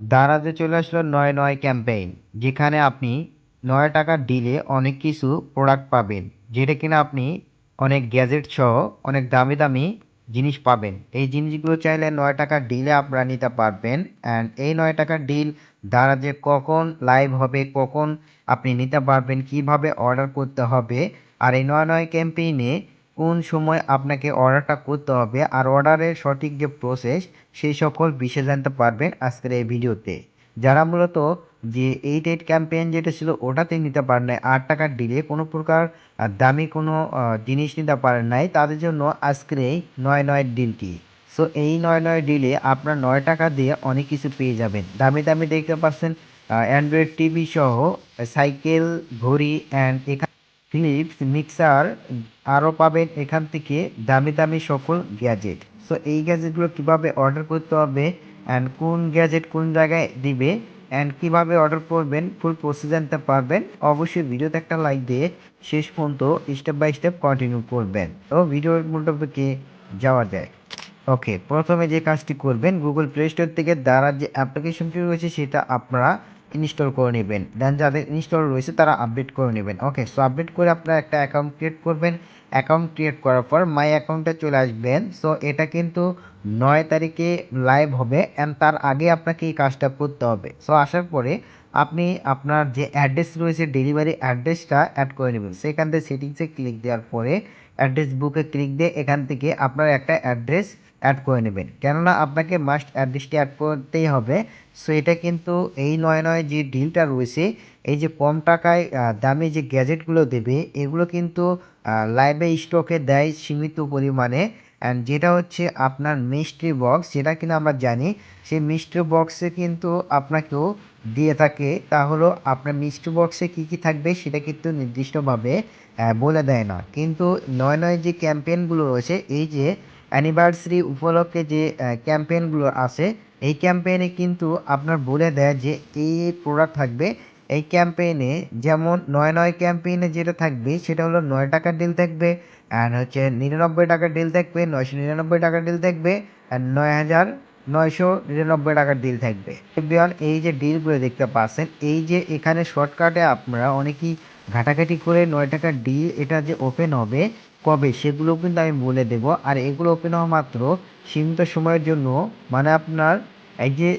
দারাজে চলে আসলো নয় নয় ক্যাম্পেইন, যেখানে আপনি নয় টাকার ডিলে অনেক কিছু প্রোডাক্ট পাবেন, যেটা কিনা আপনি অনেক গ্যাজেট সহ অনেক দামি দামি জিনিস পাবেন। এই জিনিসগুলো চাইলে নয় টাকার ডিলে আপনারা নিতে পারবেন অ্যান্ড এই নয় টাকার ডিল দারাজে কখন লাইভ হবে, কখন আপনি নিতে পারবেন, কীভাবে অর্ডার করতে হবে, আর এই নয় নয় ক্যাম্পেইনে কোন সময় আপনাকে অর্ডারটা করতে হবে আর অর্ডারের সঠিক যে প্রসেস সেই সকল বিষয়ে জানতে পারবেন আজকের এই ভিডিওতে। যারা মূলত যে এইট এইট ক্যাম্পেইন যেটা ছিল, ওটাতে নিতে পারেন নাই, আট টাকার ডিলে কোনো প্রকার দামি কোনো জিনিস নিতে পারেন নাই, তাদের জন্য আজকের এই নয় নয় ডিলটি সো এই নয় নয় ডিলে আপনার নয় টাকা দিয়ে অনেক কিছু পেয়ে যাবেন। দামি দামি দেখতে পাচ্ছেন অ্যান্ড্রয়েড টিভি সহ, সাইকেল, ঘড়ি অ্যান্ড এখানে ফিলিপস মিক্সার আরও পাবেন এখান থেকে দামি দামি সকল গ্যাজেট সো এই গ্যাজেটগুলো কীভাবে অর্ডার করতে হবে অ্যান্ড কোন গ্যাজেট কোন জায়গায় দিবে অ্যান্ড কীভাবে অর্ডার করবেন ফুল প্রসেস জানতে পারবেন। অবশ্যই ভিডিওতে একটা লাইক দিয়ে শেষ পর্যন্ত স্টেপ বাই স্টেপ কন্টিনিউ করবেন। ও ভিডিওর মূল যাওয়া যায় ওকে প্রথমে যে কাজটি করবেন গুগল প্লে স্টোর থেকে দ্বারা যে অ্যাপ্লিকেশনটি রয়েছে সেটা আপনারা ইনস্টল করে নেবেন। দেন যাদের ইনস্টল রয়েছে তারা আপডেট করে নেবেন। ওকে সো আপডেট করে আপনারা একটা অ্যাকাউন্ট ক্রিয়েট করবেন। অ্যাকাউন্ট ক্রিয়েট করার পর মাই অ্যাকাউন্টে চলে আসবেন। সো এটা কিন্তু নয় তারিখে লাইভ হবে অ্যান্ড তার আগে আপনাকে এই কাজটা করতে হবে। সো আসার পরে আপনি আপনার যে অ্যাড্রেস রয়েছে ডেলিভারি অ্যাড্রেসটা অ্যাড করে নেবেন। সেখান থেকে সেটিংসে ক্লিক দেওয়ার পরে অ্যাড্রেস বুকে ক্লিক দিয়ে এখান থেকে আপনার একটা অ্যাড্রেস অ্যাড করে নেবেন। কেননা আপনাকে মাস্ট অ্যাড্রেসটি অ্যাড করতেই হবে। সো এটা কিন্তু এই নয় নয় যে ডিলটা রয়েছে, এই যে কম টাকায় দামি যে গ্যাজেটগুলো দেবে, এগুলো কিন্তু লাইভে স্টকে দেয় সীমিত পরিমাণে। অ্যান্ড যেটা হচ্ছে আপনার মিস্ট্রি বক্স যেটা কিনা আমরা জানি, সেই মিস্ট্রি বক্সে কিন্তু আপনাকেও দিয়ে থাকে। তা হলো আপনার মিস্ট্রি বক্সে কী কী থাকবে, সেটা কিন্তু নির্দিষ্টভাবে বলে দেয় না। কিন্তু নয় নয় যে ক্যাম্পেইনগুলো রয়েছে, এই যে অ্যানিভার্সারি উপলক্ষে যে ক্যাম্পেইনগুলো আছে, এই ক্যাম্পেইনে কিন্তু আপনার বলে দেয় যে এই এই প্রোডাক্ট থাকবে। এই ক্যাম্পেইনে যেমন নয় নয় ক্যাম্পেইনে যেটা থাকবে, সেটা হলো নয় টাকার ডিল থাকবে অ্যান্ড হচ্ছে নিরানব্বই টাকার ডিল থাকবে, নয়শো নিরানব্বই টাকার ডিল থাকবে অ্যান্ড নয় হাজার নয়শো নিরানব্বই টাকার ডিল থাকবে। এই যে ডিলগুলো দেখতে পাচ্ছেন, এই যে এখানে শর্টকাটে আপনারা অনেকেই ঘাটাঘাটি করে নয় টাকার ডিল এটা যে ওপেন হবে কবে? সেগুলো কিন্তু আমি বলে দেব। আর এগুলো ওপেন হওয়া মাত্র? সীমিত সময়ের জন্য মানে আপনার এই যে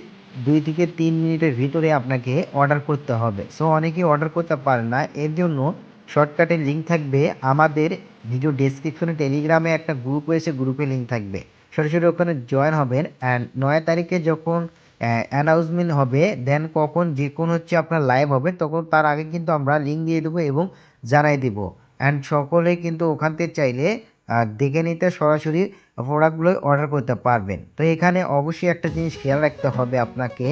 দুই থেকে তিন মিনিটের ভিতরে আপনাকে অর্ডার করতে হবে। সো অনেকেই অর্ডার করতে পারে না। এর জন্য শর্টকাটের লিঙ্ক থাকবে। আমাদের ভিডিও ডেসক্রিপশনে টেলিগ্রামে একটা গ্রুপ রয়েছে। গ্রুপে লিঙ্ক থাকবে। সরাসরি ওখানে জয়েন হবেন। অ্যান্ড নয় তারিখে যখন অ্যানাউন্সমেন্ট হবে দেন কখন যে কোনো হচ্ছে আপনার লাইভ হবে, তখন তার আগে কিন্তু আমরা লিঙ্ক দিয়ে দেবো এবং জানাই দেবো। অ্যান্ড সকলেই কিন্তু ওখান থেকে চাইলে দেখে নিতে সরাসরি প্রোডাক্টগুলোই অর্ডার করতে পারবেন। তো এখানে অবশ্যই একটা জিনিস খেয়াল রাখতে হবে আপনাকে।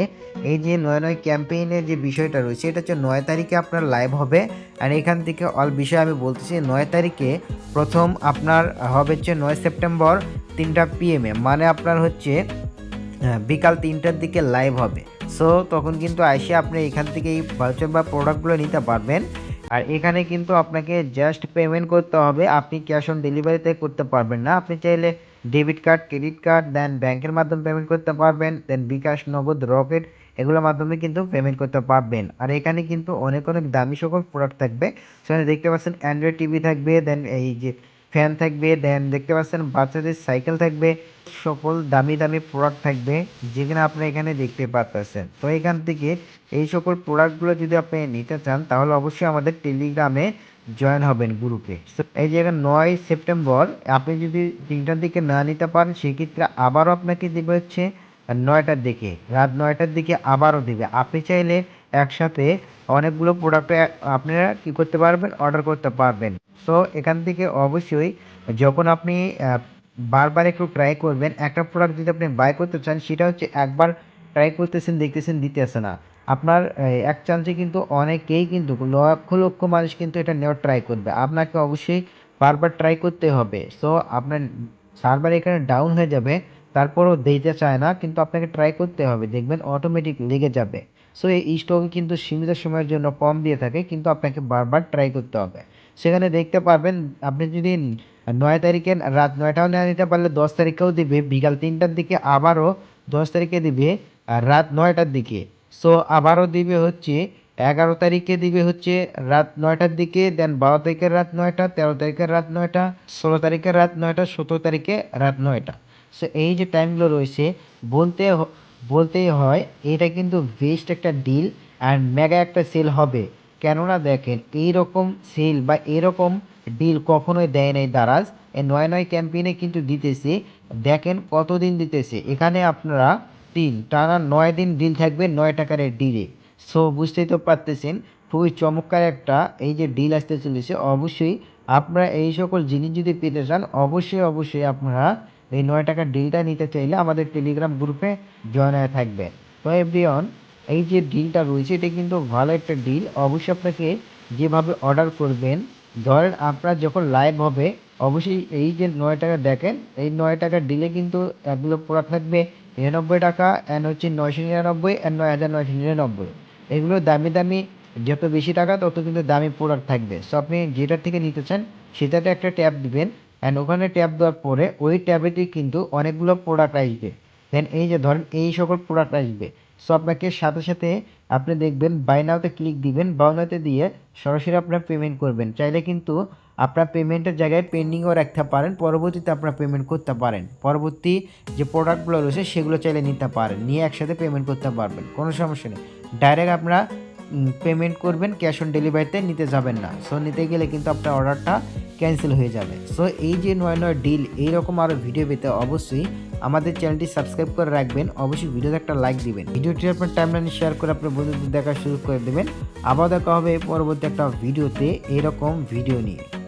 এই যে নয় নয় ক্যাম্পেইনের যে বিষয়টা রয়েছে, এটা হচ্ছে নয় তারিখে আপনার লাইভ হবে। আর এখান থেকে অল বিষয় আমি বলতেছি, নয় তারিখে প্রথম আপনার হবে হচ্ছে নয় সেপ্টেম্বর তিনটা পিএমে মানে আপনার হচ্ছে বিকাল তিনটার দিকে লাইভ হবে। সো তখন কিন্তু এসে আপনি এখান থেকে এই ভাউচার বা প্রোডাক্টগুলো নিতে পারবেন। আর এখানে কিন্তু আপনাকে জাস্ট পেমেন্ট করতে হবে। আপনি ক্যাশ অন ডেলিভারিতে করতে পারবেন না। আপনি চাইলে ডেবিট কার্ড ক্রেডিট কার্ড দেন ব্যাংকের মাধ্যমে পেমেন্ট করতে পারবেন দেন বিকাশ, নগদ, রকেট এগুলোর মাধ্যমে কিন্তু পেমেন্ট করতে পারবেন। আর এখানে কিন্তু অনেক অনেক দামি সকল প্রোডাক্ট থাকবে। সেখানে দেখতে পাচ্ছেন অ্যান্ড্রয়েড টিভি থাকবে দেন এই যে ফ্যান থাকবে, দেন দেখতে পাচ্ছেন বাচ্চাদের সাইকেল থাকবে, সকল দামি দামি প্রোডাক্ট থাকবে যেখানে আপনি এখানে দেখতে পাচ্ছেন তো এখান থেকে এই সকল প্রোডাক্টগুলো যদি আপনি নিতে চান, তাহলে অবশ্যই আমাদের টেলিগ্রামে জয়েন হবেন গ্রুপে এই জায়গায় নয় সেপ্টেম্বর আপনি যদি তিনটার দিকে না নিতে পারেন, সেক্ষেত্রে আবারও আপনাকে দেবে হচ্ছে নয়টার দিকে, রাত নয়টার দিকে আবারও দিবে। আপনি চাইলে একসাথে অনেকগুলো প্রোডাক্ট আপনারা কি করতে পারবেন অর্ডার করতে পারবেন। সো এখান থেকে অবশ্যই যখন আপনি বারবার একটু ট্রাই করবেন, একটা প্রোডাক্ট যদি আপনি বাই করতে চান, সেটা হচ্ছে একবার ট্রাই করতেছেন, দেখতেছেন দিতেছে না। আপনার এক চান্সে কিন্তু অনেকেই কিন্তু, লক্ষ লক্ষ মানুষ কিন্তু এটা নেওয়ার ট্রাই করবে। আপনাকে অবশ্যই বারবার ট্রাই করতে হবে। সো আপনার সার্ভার এখানে ডাউন হয়ে যাবে, তারপরও দিতে চায় না, কিন্তু আপনাকে ট্রাই করতে হবে। দেখবেন অটোমেটিক লেগে যাবে। সো এই স্টকে কিন্তু সীমিত সময়ের জন্য কম দিয়ে থাকে, কিন্তু আপনাকে বারবার ট্রাই করতে হবে। সেখানে দেখতে পারবেন, আপনি যদি নয় তারিখে রাত নয়টাও না নিতে পারলে দশ তারিখেও দিবে, বিকাল তিনটার দিকে আবারও দশ তারিখে দিবে রাত নয়টার দিকে। সো আবারও দিবে হচ্ছে এগারো তারিখে দিবে হচ্ছে রাত নয়টার দিকে দেন বারো তারিখের রাত নয়টা, তেরো তারিখের রাত নয়টা, ষোলো তারিখের রাত নয়টা, সতেরো তারিখে রাত নয়টা। সো এই যে টাইমগুলো রয়েছে, বলতে বলতেই হয়, এটা কিন্তু বেস্ট একটা ডিল অ্যান্ড মেগা একটা সেল হবে। কেননা দেখেন, এইরকম সেল বা এরকম ডিল কখনোই দেয় নাই দারাজ। এই নয় নয় ক্যাম্পেইনে কিন্তু দিতেছে। দেখেন কতদিন দিতেছে। এখানে আপনারা তিন, টানা নয় দিন ডিল থাকবে নয় টাকার ডিলে সো বুঝতেই তো পারতেছেন, খুবই চমৎকার একটা এই যে ডিল আসতে চলেছে। অবশ্যই আপনারা এই সকল জিনিস যদি পেতে চান, অবশ্যই অবশ্যই আপনারা এই নয় টাকার ডিলটা নিতে চাইলে আমাদের টেলিগ্রাম গ্রুপে জয়েন হয়ে থাকবেন। তো এভরিওয়ান এই যে ডিলটা রয়েছে, এটা কিন্তু ভালো একটা ডিল অবশ্যই আপনাকে যেভাবে অর্ডার করবেন, ধরেন আপনার যখন লাইভ হবে, অবশ্যই এই যে নয় টাকা দেখেন, এই নয় টাকার ডিলে কিন্তু এগুলো প্রোডাক্ট থাকবে নিরানব্বই টাকা অ্যান্ড হচ্ছে নয়শো নিরানব্বই অ্যান্ড নয় হাজার নয়শো নিরানব্বই। এগুলো দামি দামি, যত বেশি টাকা, তত কিন্তু দামি প্রোডাক্ট থাকবে। সো আপনি যেটা থেকে নিতে চান, সেটাতে একটা ট্যাব দিবেন অ্যান্ড ওখানে ট্যাব দেওয়ার পরে ওই ট্যাবেতে কিন্তু অনেকগুলো প্রোডাক্ট আসবে। দেন এই যে ধরেন এই সকল প্রোডাক্ট আসবে। সো আপনাকে সাথে সাথে আপনি দেখবেন বাই নাওতে ক্লিক দিবেন। বাই নাওতে দিয়ে সরাসরি আপনার পেমেন্ট করবেন। চাইলে কিন্তু আপনার পেমেন্টের জায়গায় পেন্ডিংও রাখতে পারেন। পরবর্তীতে আপনার পেমেন্ট করতে পারেন। পরবর্তী যে প্রোডাক্টগুলো রয়েছে, সেগুলো চাইলে নিতে পারেন। নিয়ে একসাথে পেমেন্ট করতে পারবেন। কোনো সমস্যা নেই। ডাইরেক্ট আপনারা পেমেন্ট করবেন ক্যাশ অন ডেলিভারিতে নিতে যাবেন না। সো নিতে গেলে কিন্তু আপনার অর্ডারটা ক্যান্সেল হয়ে যাবে। সো এই যে নয় নয় ডিল এইরকম আরও ভিডিও পেতে অবশ্যই আমাদের চ্যানেলটি সাবস্ক্রাইব করে রাখবেন। অবশ্যই ভিডিওতে একটা লাইক দিবেন। ভিডিওটি আপনার টাইমলাইনে শেয়ার করে আপনার বন্ধুদের দেখা শুরু করে দেবেন। আবার দেখা হবে পরবর্তী একটা ভিডিওতে এরকম ভিডিও নিয়ে।